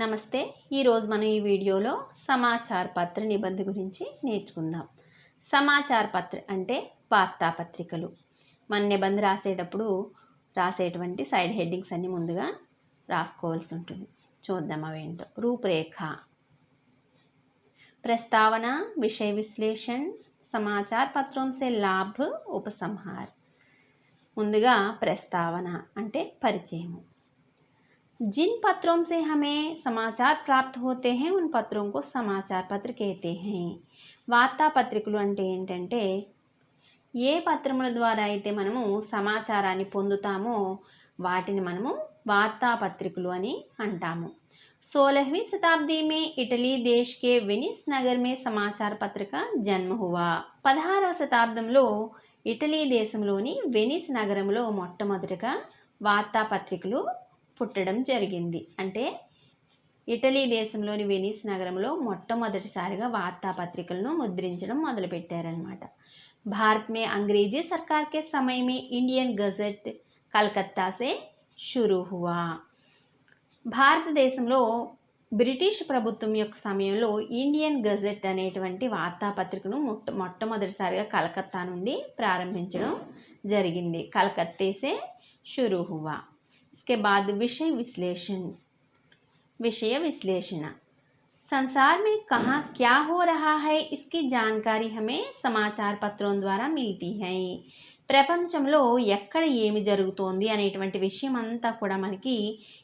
నమస్తే. ఈరోజు మనం ఈ వీడియోలో సమాచార పత్ర నిబంధ గురించి నేర్చుకుందాం. సమాచార పత్ర అంటే వార్తాపత్రికలు. మన నిబంధన రాసేటప్పుడు రాసేటువంటి సైడ్ హెడ్డింగ్స్ అన్ని ముందుగా రాసుకోవాల్సి ఉంటుంది. చూద్దాం అవేంటో రూపురేఖ. ప్రస్తావన విషయ విశ్లేషణ సమాచార పత్రం సే లాభ్ ఉపసంహార్. ముందుగా ప్రస్తావన అంటే పరిచయము. जिन पत्रों से हमें समाचार प्राप्त होते हैं उन पत्रों को समाचार पत्र कहते हैं వార్తాపత్రికలు అంటే ఏంటంటే ఏ పత్రముల ద్వారా అయితే మనము సమాచారాన్ని పొందుతామో వాటిని మనము వార్తాపత్రికలు అని అంటాము सोलहवीं शताब्दी में इटली देश के వెనిస్ నగర్ में సమాచార పత్రిక జన్మ హువా పదహారవ శతాబ్దంలో ఇటలీ దేశంలోని వెనిస్ నగరంలో మొట్టమొదటిగా వార్తాపత్రికలు పుట్టడం జరిగింది. అంటే ఇటలీ దేశంలోని వెనీస్ నగరంలో మొట్టమొదటిసారిగా వార్తాపత్రికలను ముద్రించడం మొదలుపెట్టారనమాట భారత్ మే అంగ్రేజీ సర్కార్ కే ఇండియన్ గజెట్ కలకత్తాసే షురూ హువా. భారతదేశంలో బ్రిటిష్ ప్రభుత్వం యొక్క సమయంలో ఇండియన్ గజెట్ అనేటువంటి వార్తాపత్రికను మొట్ట మొట్టమొదటిసారిగా కలకత్తా నుండి ప్రారంభించడం జరిగింది. కలకత్తేసే షురుహువా షురూ హువా. इसके बाद विषय विश्लेषण विषय विश्लेषण संसार में कहाँ क्या हो रहा है इसकी जानकारी हमें समाचार పత్రం ద్వారా మిల్తీ है ప్రపంచంలో ఎక్కడ ఏమి జరుగుతోంది అనేటువంటి విషయం అంతా కూడా మనకి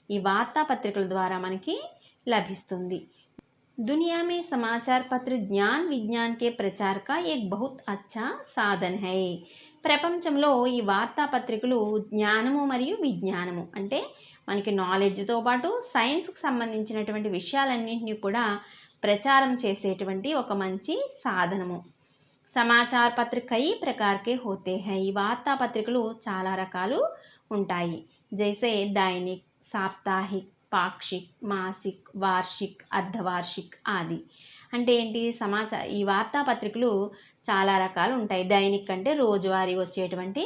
ఈ వార్తాపత్రికల ద్వారా మనకి లభిస్తుంది दुनिया में समाचार पत्र ज्ञान विज्ञान के प्रचार का एक बहुत अच्छा साधन है ప్రపంచంలో ఈ వార్తాపత్రికలు జ్ఞానము మరియు విజ్ఞానము అంటే మనకి నాలెడ్జ్తో పాటు సైన్స్కి సంబంధించినటువంటి విషయాలన్నింటినీ కూడా ప్రచారం చేసేటువంటి ఒక మంచి సాధనము సమాచార పత్ర కై ప్రకారకే హోతే హై ఈ వార్తాపత్రికలు చాలా రకాలు ఉంటాయి జైసే దైనిక్ సాప్తాహిక్ పాక్షిక్ మాసిక్ వార్షిక్ అర్ధవార్షిక్ ఆది. అంటే ఏంటి? సమాచార ఈ వార్తాపత్రికలు చాలా రకాలు ఉంటాయి. దైనిక్ అంటే రోజువారీ వచ్చేటువంటి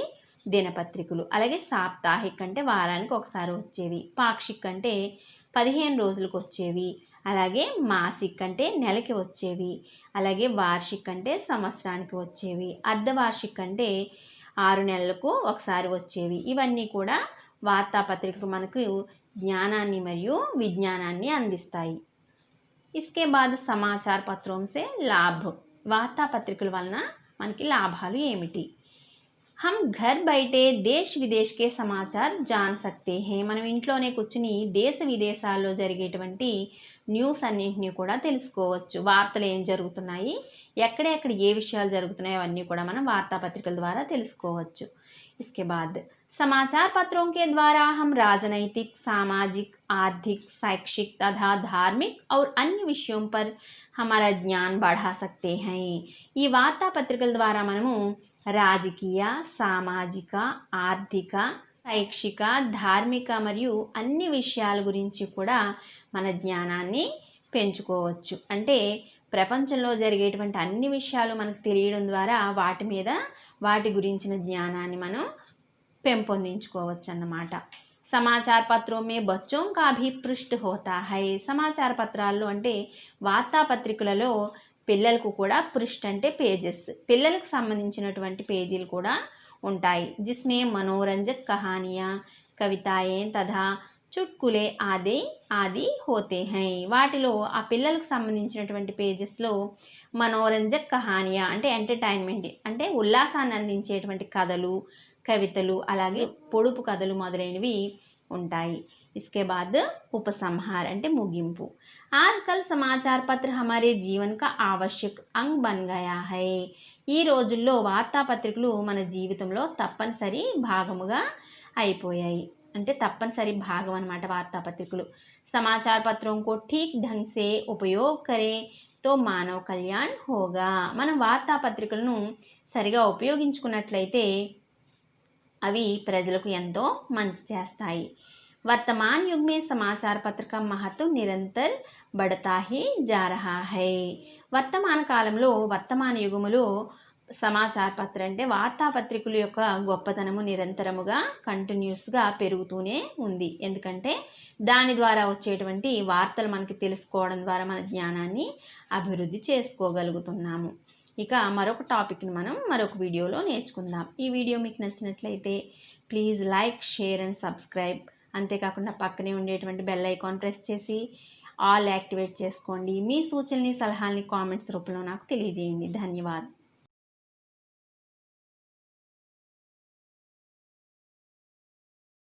దినపత్రికలు. అలాగే సాప్తాహిక్ అంటే వారానికి ఒకసారి వచ్చేవి. పాక్షిక్ అంటే పదిహేను రోజులకు వచ్చేవి. అలాగే మాసిక్ అంటే నెలకి వచ్చేవి. అలాగే వార్షిక్ అంటే సంవత్సరానికి వచ్చేవి. అర్ధవార్షిక్ అంటే ఆరు నెలలకు ఒకసారి వచ్చేవి. ఇవన్నీ కూడా వార్తాపత్రికలు మనకు జ్ఞానాన్ని మరియు విజ్ఞానాన్ని అందిస్తాయి. ఇస్కే బాద్ సమాచార పత్రంసే లాభ్. వార్తాపత్రికల వలన మనకి లాభాలు ఏమిటి? హమ్ ఘర్ బయటే దేశ్ విదేశ్కే సమాచార్ జాన్ సక్తే హే. మనం ఇంట్లోనే కూర్చుని దేశ విదేశాల్లో జరిగేటువంటి న్యూస్ అన్నింటినీ కూడా తెలుసుకోవచ్చు. వార్తలు ఏం జరుగుతున్నాయి? ఎక్కడెక్కడ ఏ విషయాలు జరుగుతున్నాయి? అవన్నీ కూడా మనం వార్తాపత్రికల ద్వారా తెలుసుకోవచ్చు. ఇస్కే బాద్ समाचार पत्रों के द्वारा हम राजनैतिक सामाजिक आर्थिक शैक्षिक तथा धार्मिक और अन्य विषयों पर हमारा జ్ఞాన్ बढ़ा सकते हैं ఈ వార్తాపత్రికల ద్వారా మనము రాజకీయ సామాజిక ఆర్థిక శైక్షిక ధార్మిక మరియు అన్ని విషయాల గురించి కూడా మన జ్ఞానాన్ని పెంచుకోవచ్చు అంటే ప్రపంచంలో జరిగేటువంటి అన్ని విషయాలు మనకు తెలియడం ద్వారా వాటి మీద వాటి గురించిన జ్ఞానాన్ని మనం పెంపొందించుకోవచ్చు అన్నమాట సమాచార పత్రం మే బచ్చోం కా భీ పృష్ఠ హోతా హై సమాచార పత్రాల్లో అంటే వార్తాపత్రికలలో పిల్లలకు కూడా పృష్ఠ అంటే పేజెస్. పిల్లలకు సంబంధించినటువంటి పేజీలు కూడా ఉంటాయి. జిస్మే మనోరంజక్ కహానియా కవితాయే తథా చుట్కులే ఆది ఆది హోతే హై వాటిలో ఆ పిల్లలకు సంబంధించినటువంటి పేజెస్లో మనోరంజక్ కహానియా అంటే ఎంటర్టైన్మెంట్ అంటే ఉల్లాసాన్ని అందించేటువంటి కథలు కవితలు అలాగే పొడుపు కథలు మొదలైనవి ఉంటాయి. ఇస్కే బాద్ ఉపసంహార్ అంటే ముగింపు. ఆజ్కల్ సమాచార పత్ర హమారే జీవన్ కా ఆవశ్యక్ అంగ్ బన్ గయా హై. ఈ రోజుల్లో వార్తాపత్రికలు మన జీవితంలో తప్పనిసరి భాగముగా అయిపోయాయి. అంటే తప్పనిసరి భాగం అనమాట వార్తాపత్రికలు సమాచార పత్రం కో ఠీక్ ఢంగ్ ఉపయోగ్ కరే తో మానవ కళ్యాణ్ హోగా. మనం వార్తాపత్రికలను సరిగా ఉపయోగించుకున్నట్లయితే అవి ప్రజలకు ఎంతో మంచి చేస్తాయి. వర్తమాన్ యుగ్మే సమాచార పత్రిక మహత్వ నిరంతర్ బడతాహి హీ హై వర్తమాన కాలంలో వర్తమాన యుగములో సమాచార పత్ర అంటే వార్తాపత్రికల యొక్క గొప్పతనము నిరంతరముగా కంటిన్యూస్గా పెరుగుతూనే ఉంది. ఎందుకంటే దాని ద్వారా వచ్చేటువంటి వార్తలు మనకి తెలుసుకోవడం ద్వారా మన జ్ఞానాన్ని అభివృద్ధి చేసుకోగలుగుతున్నాము. ఇక మరొక టాపిక్ని మనం మరొక వీడియోలో నేర్చుకుందాం. ఈ వీడియో మీకు నచ్చినట్లయితే please like share and subscribe అంతేకాకుండా పక్కనే ఉండేటువంటి బెల్ ఐకాన్ ప్రెస్ చేసి ఆల్ యాక్టివేట్ చేసుకోండి. మీ సూచనని సలహాలని కామెంట్స్ రూపంలో నాకు తెలియజేయండి. ధన్యవాదాలు.